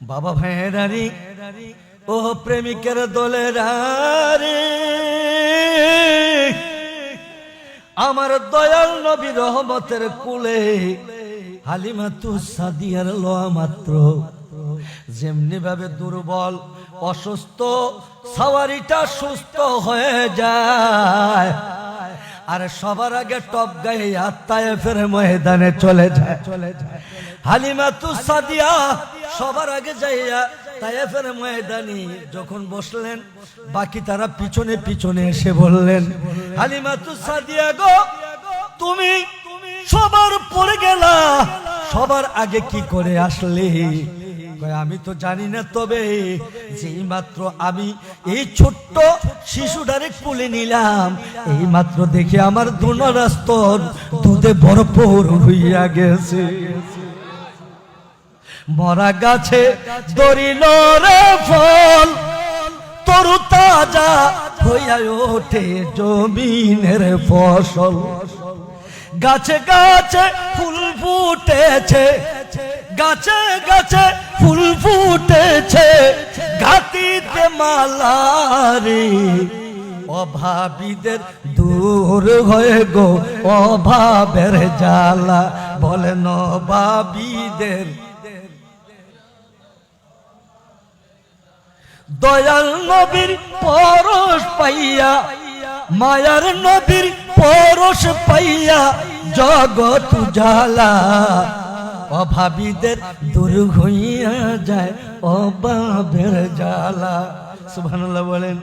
বাবা ভাইয়েরারি ও প্রেমিকের দলের রে আমার দয়াল নবী রহমতের কুলে হালিমা তু সাদিয়ার লোয়া মাত্র। যেমনি ভাবে দুর্বল, অসুস্থ, সাওয়ারিটা সুস্থ হয়ে যায়। আর সবার আগে টপ গায়ে আত্মায় ফেরে ময়দানে চলে যায় চলে যায়। হালিমা তু সাদিয়া সবার আগে যাইয়া তায়েফের ময়দানি যখন বসলেন, বাকি তারা পিছনে পিছনে এসে বললেন, হালিমা তু সাদিয়া গো, তুমি সবার পড়ে গেলা। সবার আগে কি করে আসলে? আমি তো জানি না তবে যেই মাত্র আমি এই ছোট্ট শিশুটারে কুলে নিলাম এই মাত্র দেখে আমার দুনরাস্তর দুধে ভরপুর হইয়া গেছে। মরা গাছে দরিল রে ফল, তরু তাজা হইয়া ওঠে জমিনের ফসল। গাছে গাছে ফুল ফুটেছে, গাছে গাছে ফুল ফুটেছে গাতিতে মালারি। অভাবীদের দূর হয়ে গো, অভাবের জ্বালা। বলেন অভাবীদের দয়াল নবীর পরশ পাইয়া, মায়ার নবীর পরশ পাইয়া জগৎ জালা অভাবীদের দূর হইয়া যায়, অভাবের জালা সুবহানাল্লাহ বলেন।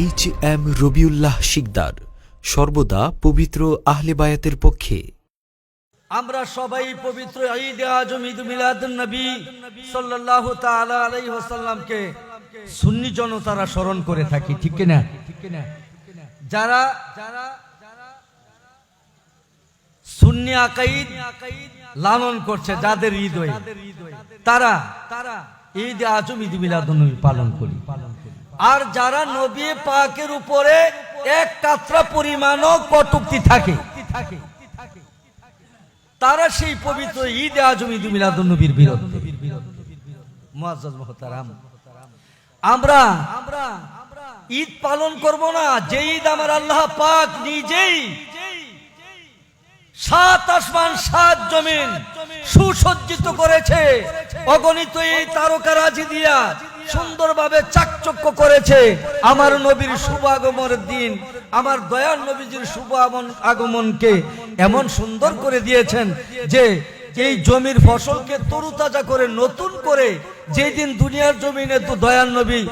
এইচ এম রবিউল্লাহ শিকদার, সর্বদা পবিত্র আহলে বায়াতের পক্ষে। আমরা সবাই পবিত্র ঈদ ঈদ সুন্নি জনতারা স্মরণ করে থাকি, ঠিক যারা সুন্নি আকাইদ লালন করছে যাদের হৃদয়, তারা তারা ঈদ আজম ঈদ মিলাদুন নবী পালন করি। আর যারা নবী পাকের উপরে এক কাতরা পরিমাণও কটুক্তি থাকে তারা সেই পবিত্র ঈদ আজম ঈদ মিলাদুন নবীর বিরুদ্ধে। মুআজ্জাজ মুহতারাম, আমরা আমরা ঈদ পালন করব না যে ঈদ আমার আল্লাহ পাক নিজেই সাত আসমান, সাত জমিন সুসজ্জিত করেছে, অগণিত এই তারকা রাজি দিয়া। সুন্দরভাবে চাকচক্য করেছে। আমার নবীর শুভ আগমনের দিন, আমার দয়াল নবীজির শুভ আগমন- আগমনকে এমন সুন্দর করে দিয়েছেন যে, এই জমির ফসলকে তরুতাজা করে, নতুন করে যেই দিন দুনিয়ার জমিনে তো দয়াল নবী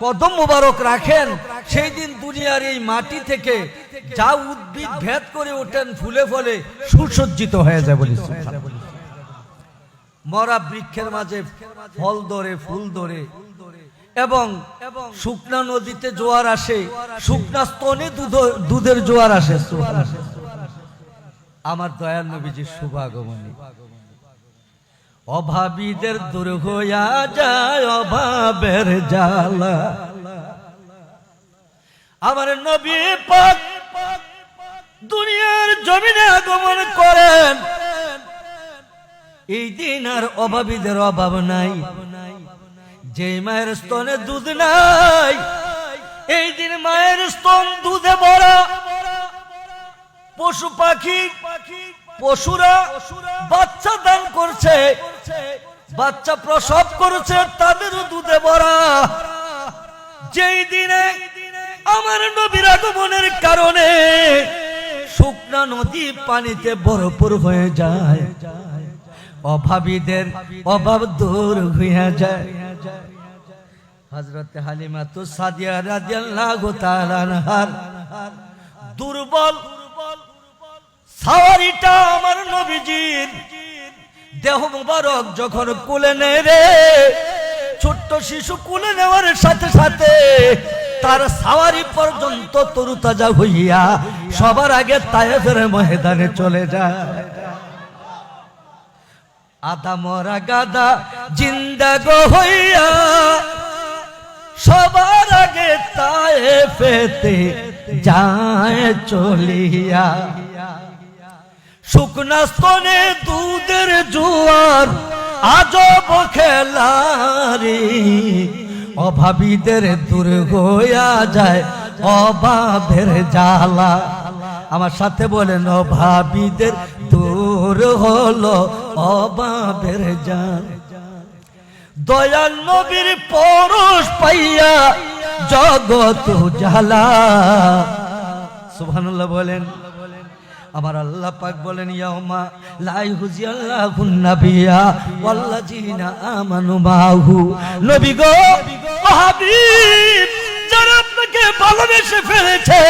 কদম মোবারক রাখেন সেই দিন দুনিয়ার এই মাটি থেকে যা উদ্ভিদ ভেদ করে ওঠেন, ফুলে ফলে সুসজ্জিত হয়ে যায় বলি মরা বৃক্ষের মাঝে ফল ধরে, ফুল ধরে এবং শুকনা নদীতে জোয়ার আসে শুকনা স্তনে দুধ- দুধের জোয়ার আসে আমার দয়াল নবীজির শুভ আগমনে অভাবীদের দূর হইয়া যায় অভাবের জ্বালা। আমার নবী পাক দুনিয়ার জমিনে আগমন করেন। এই দিন আর অভাবীদের অভাব নাই। যে মায়ের স্তনে দুধ নাই, এই দিন মায়ের স্তন দুধে ভরা। পশু পাখি, পশুরা বাচ্চা দান করছে, বাচ্চা প্রসব করেছে তাদেরও দুধে ভরা। যেই দিনে আমার নবীর আগমনের কারণে শুকনা নদী পানিতে ভরপুর হয়ে যায়। অভাবীদের অভাব দূর হইয়া যায়। হজরত হালিমা তো সাদিয়া রাদিয়াল্লাহু তাআলা দুর্বল সাওয়ারিটা আমার নবীজির দেহ মুবারক যখন কুলে নেয় রে, ছোট্ট শিশু কুলে নেওয়ার সাথে সাথে তার সাওয়ারি পর্যন্ত তরুতাজা হইয়া সবার আগে তায়েফের ময়দানে চলে যায়। আদা মরা গাদা জিন্দা গো হইয়া। সবার আগে তায়ে ফেতে যায় চলিয়া। শুকনা স্তনে দুধের জোয়ার আজব খেলারি। অভাবীদের দূর হইয়া যায় অভাবের জ্বালা। আমার সাথে বলেন, অভাবীদের দূর হলো অভাবের জ্বালা দয়াল নবীর পরশ পাইয়া জগত জালা সুবহানাল্লাহ বলেন। আমার আল্লাহ পাক বলেন ইয়াউমা লাই হুজি আল্লাহুন নাবিয়া ওয়াল্লাযিনা আমানু মাহু। নবী গো হাবিব যারা আপনাকে ভালোবেসে ফেলেছে,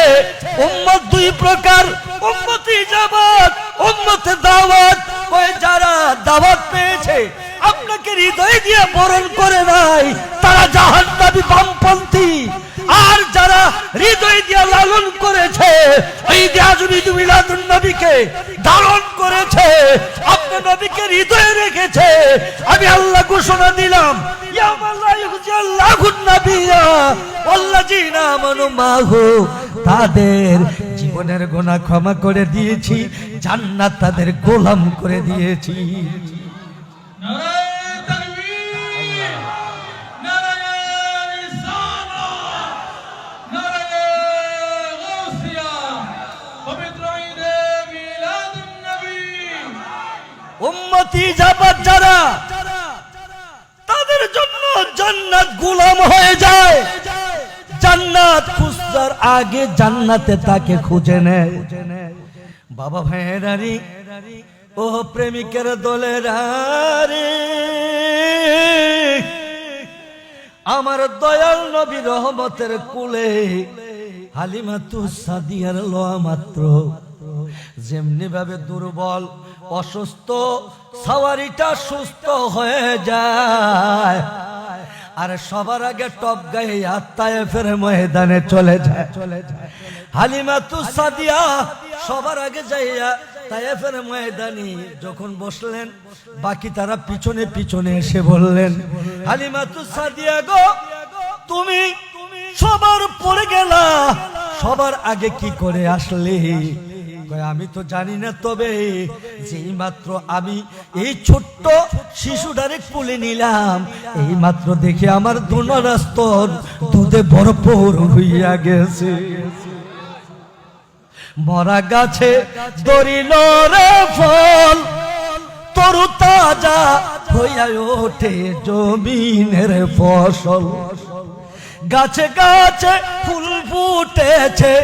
উম্মত দুই প্রকার, উম্মতি জামাত উম্মতে দাওয়াত। ওই যারা দাওয়াত পেয়েছে, আপনাকে হৃদয় দিয়ে বরণ করে নাই, তারা জাহান্নামী বামপন্থী। আর যারা হৃদয় দিয়ে লালন করেছে ওই দিয়াজুবি মিলাদুন নবীকে ধারণ করেছে আপনার নবীকে হৃদয়ে রেখেছে। আমি আল্লাহ ঘোষণা দিলাম, ইয়া আল্লাহ ইউজি আল্লাহুন নাবিয়া, ওয়াল্লাযিনা আমানু মাহু, তাদের জীবনের গোনা ক্ষমা করে দিয়েছি জান্নাত তাদের গোলাম করে দিয়েছি। আগে জান্নাতে তাকে খুঁজে নেয়। বাবা ভাইয়েরারি ও প্রেমিকের দলের আমার দয়াল নবী রহমতের কুলে হালিমা তু সাদিয়ার লোয়া মাত্র। যেমনি ভাবে দুর্বল, অসুস্থ, সাওয়ারিটা সুস্থ হয়ে যায়। আর সবার আগে টপ গায়ে আত্মায় ফের ময়দানে চলে যায়। চলে যায় হালিমা তু সাদিয়া সবার আগে যাইয়া তায়েফের ময়দানি যখন বসলেন বাকি তারা পিছনে পিছনে এসে বললেন হালিমা তু সাদিয়া গো তুমি সবার পরে গেলা সবার আগে কি করে আসলে? আমি তো জানি না তবে যেই মাত্র আমি এই ছোট্ট শিশুটারে কুলে নিলাম এই মাত্র দেখে আমার দুনরাস্তর দুধে ভরপুর হইয়া গেছে। মরা গাছে দরিল রে ফল, তরু তাজা হইয়া ওঠে জমিনের ফসল। গাছে গাছে ফুল ফুটেছে,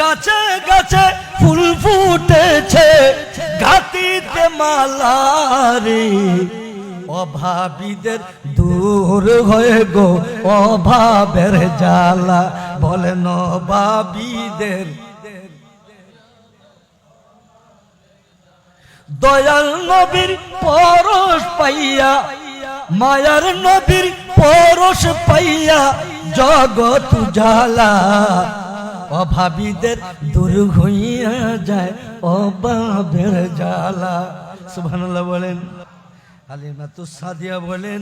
গাছে গাছে ফুল ফুটেছে গাতিতে মালারি অভাবীদের দূর হয়ে গো, অভাবের জ্বালা। বলেন অভাবীদের দয়াল নবীর পরশ পাইয়া, মায়ার নবীর পরশ পাইয়া জগৎ জালা অভাবীদের দূর হইয়া যায়, অভাবের জালা সুবহানাল্লাহ বলেন। হালিমা তো সাদিয়া বলেন,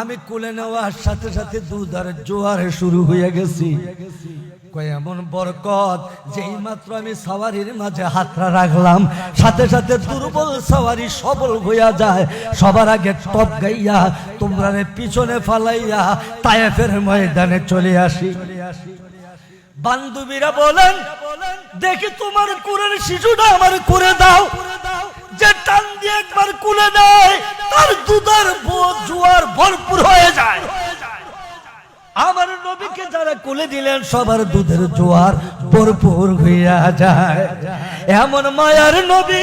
আমি কুলে নেওয়ার সাথে সাথে দুধ আর জোয়ার শুরু হয়ে গেছি। এমন বরকত, যেই মাত্র আমি সাওয়ারির মাঝে হাতটা রাখলাম, সাথে সাথে দুর্বল সাওয়ারি সবল হইয়া যায়। সবার আগে টপ গাইয়া তোমরা পিছনে ফালাইয়া তায়েফের ময়দানে চলে আসি। বান্ধবীরা বলেন, দেখি তোমার কুরের শিশুটা আমার করে দাও। যে টান দিয়ে একবার কুলে দেয়, তার দুধের জোয়ার ভরপুর হয়ে যায়। আমার নবীকে যারা কুলে দিলেন, সবার দুধের জোয়ার ভরপুর হইয়া যায়। এমন মায়ার নবী,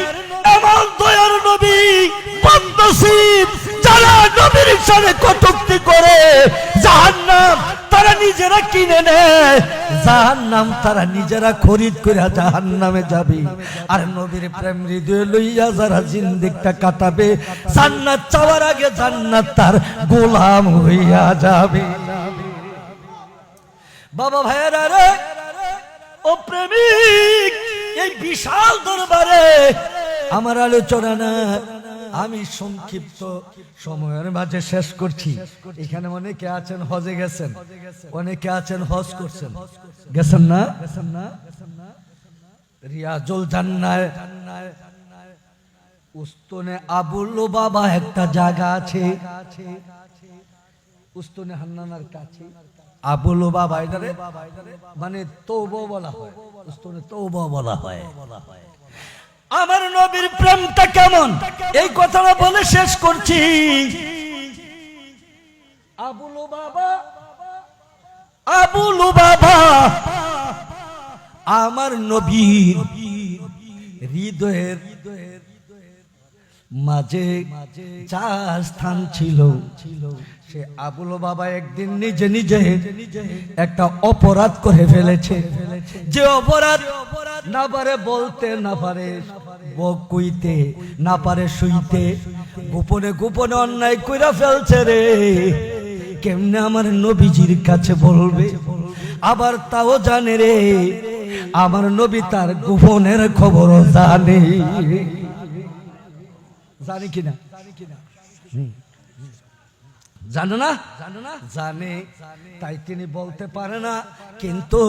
এমন দয়ার নবী, বদনসিব যারা নবীর সাথে কটুক্তি করে, জাহান্নাম তারা নিজেরা কিনে নেয়। জাহান্নাম তারা নিজেরা খরিদ করে জাহান্নামে যাবে। আর নবীর প্রেম হৃদয় লইয়া যারা জিন্দিকটা কাটাবে, জান্নাত চাওয়ার আগে জান্নাত তার গোলাম হইয়া যাবে। বাবা ভাইয়েরা রে, ও প্রেমিক, এই বিশাল দরবারে আমার আলোচনা না। আমি সংক্ষিপ্ত সময়ের মাঝে শেষ করছি। এখানে অনেকে আছেন, হজে গেছেন। অনেকে আছেন, হজ করছেন। গেছেন না? গেছেন না রিয়াজুল জান্নায়, উস্তনে আবুল বাবা একটা জায়গা আছে। উস্তনে হান্নানার কাছে। আবুল বাবা এটারে মানে তৌব বলা হয়। উস্তনে তৌব বলা হয়। আমার নবীর প্রেমটা কেমন? এই কথাটা বলে শেষ করছি। আবুল বাবা আবুল বাবা আমার নবীর হৃদয়ের মাঝে যার স্থান ছিল, সে আবুল বাবা একদিন নিজে নিজে একটা অপরাধ করে ফেলেছে। যে অপরাধ না পারে, বলতে না পারে ব- কইতে না পারে শুইতে। গোপনে গোপনে অন্যায় কইরা ফেলছে রে। কেমনে আমার নবীজির কাছে বলবে? আবার তাও জানে রে, আমার নবী তার গোপনের খবরও জানে। জানে কিনা? জানে জানো না জানো না? জানে তাই তিনি বলতে পারে না। কিন্তু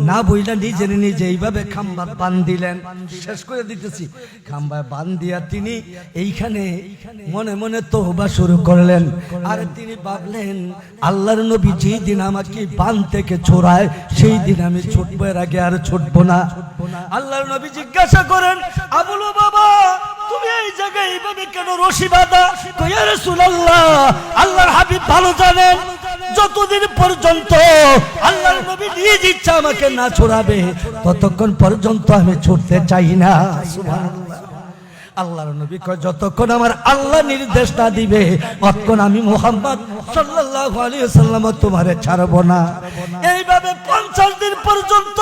না বইলা নিজের নিজে এইভাবে খাম্বা বান দিলেন। শেষ করে দিতেছি। খাম্বায় বান দিয়া তিনি এইখানে মনে মনে তোবা শুরু করলেন। আর তিনি ভাবলেন আল্লাহর নবী যেই দিন আমাকে বান থেকে ছোড়ায় সেই দিন আমি ছুটবো এর আগে আর ছুটবো না। আল্লাহর নবী জিজ্ঞাসা করেন আবুল বাবা তুমি এই জায়গায় এইভাবে কেন রশি বাঁধা? আল্লাহর হাবিব ভালো জানেন। যতদিন পর্যন্ত নবী আমাকে না ছড়াবে, ততক্ষণ পর্যন্ত আমি ছুটতে চাই না। আল্লাহর নবী কয়, যতক্ষণ আমার আল্লাহ নির্দেশ না দিবে, ততক্ষণ আমি মোহাম্মদ সাল্লাল্লাহু আলাইহি সাল্লাম তোমারে ছাড়বো না। এইভাবে পঞ্চাশ দিন পর্যন্ত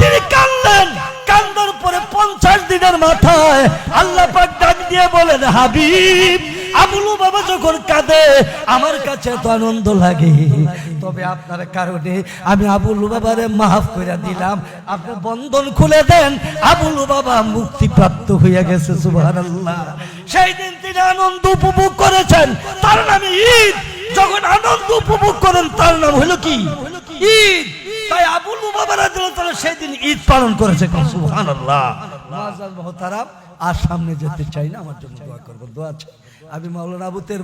তিনি কাঁদলেন কান্দার পরে পঞ্চাশ দিনের মাথায় আল্লাহ পাক ডাক দিয়ে বলেন, হাবিব আবুলু বাবা যখন কাঁদে, আমার কাছে তো আনন্দ লাগে। তবে আপনার কারণে আমি আবুলু বাবারে মাফ করে দিলাম। আপনি বন্ধন খুলে দেন আবুলু বাবা মুক্তিপ্রাপ্ত হইয়া গেছে, সুবহানাল্লাহ। সেই দিন তিনি আনন্দ উপভোগ করেছেন। তার নামে ঈদ। যখন আনন্দ উপভোগ করেন, তার নাম হলো কি? ঈদ। তাই আবুল তাআলা সেদিন ঈদ পালন করেছে সুবহানাল্লাহ। মুআজ্জাজ মুহতারাম, আর সামনে যেতে চাই না, আমার জন্য দোয়া করব দোয়া আছে আমি মাওলানা আবু তের